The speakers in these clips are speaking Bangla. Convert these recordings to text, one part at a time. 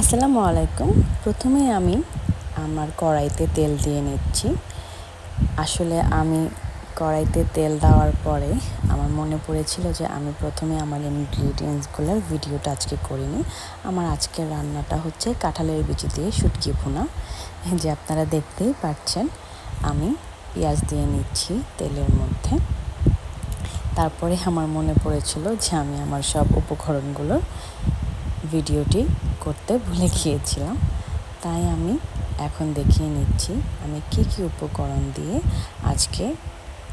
আসসালামু আলাইকুম। প্রথমে আমি আমার কড়াইতে তেল দিয়ে নিচ্ছি। আসলে আমি কড়াইতে তেল দেওয়ার পরে আমার মনে পড়েছিল যে আমি প্রথমে আমার ইনগ্রিডিয়েন্টসগুলোর ভিডিওটা আজকে করিনি। আমার আজকের রান্নাটা হচ্ছে কাঁঠালের বিচি দিয়ে শুটকি ভুনা। যে আপনারা দেখতেই পাচ্ছেন আমি পেঁয়াজ দিয়ে নিচ্ছি তেলের মধ্যে। তারপরে আমার মনে পড়েছিল যে আমি আমার সব উপকরণগুলোর ভিডিওটি করতে ভুলে গিয়েছিলাম। তাই আমি এখন দেখিয়ে নিচ্ছি, আমি কি কি উপকরণ দিয়ে আজকে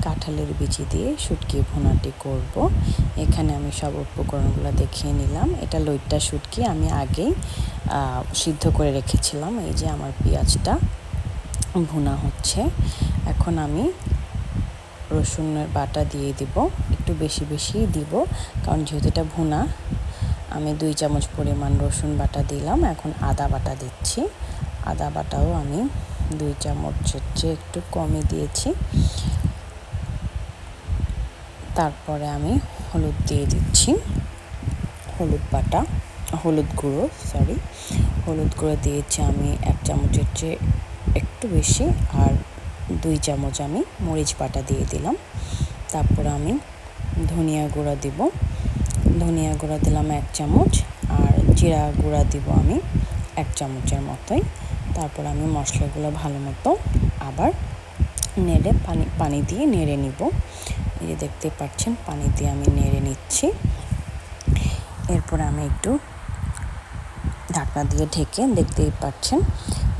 কাঁঠালের বিচি দিয়ে শুটকি ভুনাটি করব। এখানে আমি সব উপকরণগুলো দেখিয়ে নিলাম। এটা লইট্টা শুটকি আমি আগেই সিদ্ধ করে রেখেছিলাম। এই যে আমার পেঁয়াজটা ভুনা হচ্ছে। এখন আমি রসুনের বাটা দিয়ে দিব। একটু বেশি বেশি দিব, কারণ যেহেতু এটা ভুনা আমি দুই চামচ পরিমাণ রসুন বাটা দিলাম, এখন আদা বাটা দিচ্ছি। আদা বাটাও আমি দুই চামচের চেয়ে একটু কমই দিয়েছি। তারপরে আমি হলুদ দিয়ে দিচ্ছি। হলুদ বাটা, হলুদ গুঁড়ো সরি হলুদ গুঁড়ো দিয়েছি আমি এক চামচের চেয়ে একটু বেশি, আর দুই চামচ আমি মরিচ বাটা দিয়ে দিলাম। তারপর আমি ধনিয়া গুঁড়া দিব। ধনিয়া গুঁড়া দিলাম এক চামচ আর জিরা গুঁড়া দিব আমি এক চামচের মতোই। তারপর আমি মশলাগুলো ভালো মতো আবার নেড়ে পানি পানি দিয়ে নেড়ে নিব। এই যে দেখতে পাচ্ছেন, পানি দিয়ে আমি নেড়ে নিচ্ছি। এরপর আমি একটু ঢাকনা দিয়ে ঢেকে দেখতেই পাচ্ছেন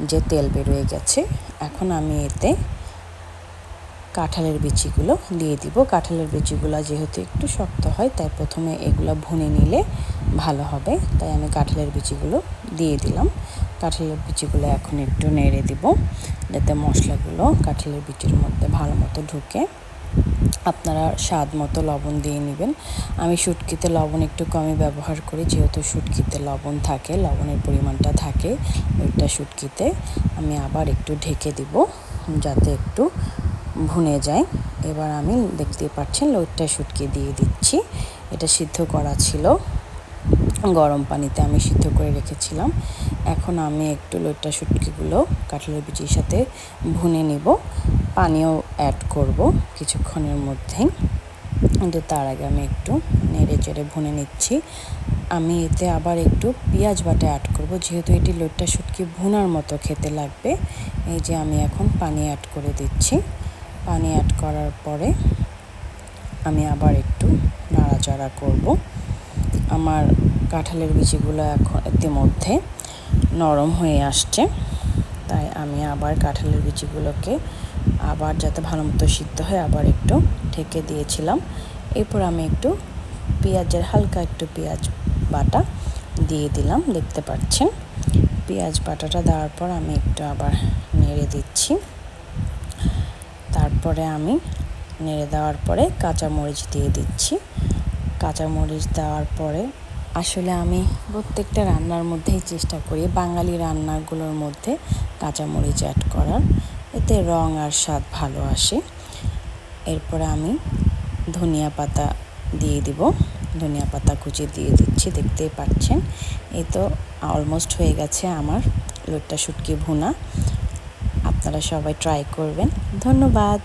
যে তেল বেরোয় গেছে। এখন আমি এতে কাঁঠালের বিচিগুলো দিয়ে দিব। কাঁঠালের বিচিগুলো যেহেতু একটু শক্ত হয়, তাই প্রথমে এগুলো ভুনে নিলে ভালো হবে। তাই আমি কাঁঠালের বিচিগুলো দিয়ে দিলাম। কাঁঠালের বিচিগুলো এখন একটু নেড়ে দিব, যাতে মশলাগুলো কাঁঠালের বিচির মধ্যে ভালো মতো ঢুকে। আপনারা স্বাদ মতো লবণ দিয়ে নেবেন। আমি শুটকিতে লবণ একটু কমই ব্যবহার করি, যেহেতু শুটকিতে লবণ থাকে, লবণের পরিমাণটা থাকে ওইটা শুটকিতে। আমি আবার একটু ঢেকে দিব, যাতে একটু ভুনে যায়। এবার আমি দেখতে পাচ্ছেন লোটটা শুটকি দিয়ে দিচ্ছি। এটা সিদ্ধ করা ছিল। গরম পানিতে আমি সিদ্ধ করে রেখেছিলাম। এখন আমি একটু লোটটা শুটকিগুলো কাঁঠালের বিচির সাথে ভুনে নিব। পানিও অ্যাড করব কিছুক্ষণের মধ্যেই। কিন্তু তার আগে আমি একটু নেড়ে চেড়ে ভুনে নিচ্ছি। আমি এতে আবার একটু পেঁয়াজ বাটা অ্যাড করব। যেহেতু এটি লোটটা শুটকি ভুনার মতো খেতে লাগবে, এই যে আমি এখন পানি অ্যাড করে দিচ্ছি। পানি অ্যাড করার পরে আমি আবার একটু নাড়াচাড়া করব। আমার কাঁঠালের বিচিগুলো এখন ইতিমধ্যে নরম হয়ে আসছে। তাই আমি আবার কাঁঠালের বিচিগুলোকে আবার যাতে ভালো মতো সিদ্ধ হয় আবার একটু ঢেকে দিয়েছিলাম। এরপর আমি একটু পেঁয়াজের হালকা একটু পেঁয়াজ বাটা দিয়ে দিলাম, দেখতে পাচ্ছেন? পেঁয়াজ বাটাটা দেওয়ার পর আমি একটু আবার নেড়ে দিচ্ছি। তারপরে আমি নেড়ে দেওয়ার পরে কাঁচামরিচ দিয়ে দিচ্ছি। কাঁচামরিচ দেওয়ার পরে আসলে আমি প্রত্যেকটা রান্নার মধ্যেই চেষ্টা করি, বাঙালি রান্নাগুলোর মধ্যে কাঁচামরিচ অ্যাড করার। এতে রং আর স্বাদ ভালো আসে। এরপরে আমি ধনিয়া পাতা দিয়ে দিব। ধনিয়া পাতা কুচি দিয়ে দিচ্ছি, দেখতেই পাচ্ছেন। এই তো অলমোস্ট হয়ে গেছে আমার লোটটা শুটকি ভুনা। আপনারা সবাই ট্রাই করবেন। ধন্যবাদ।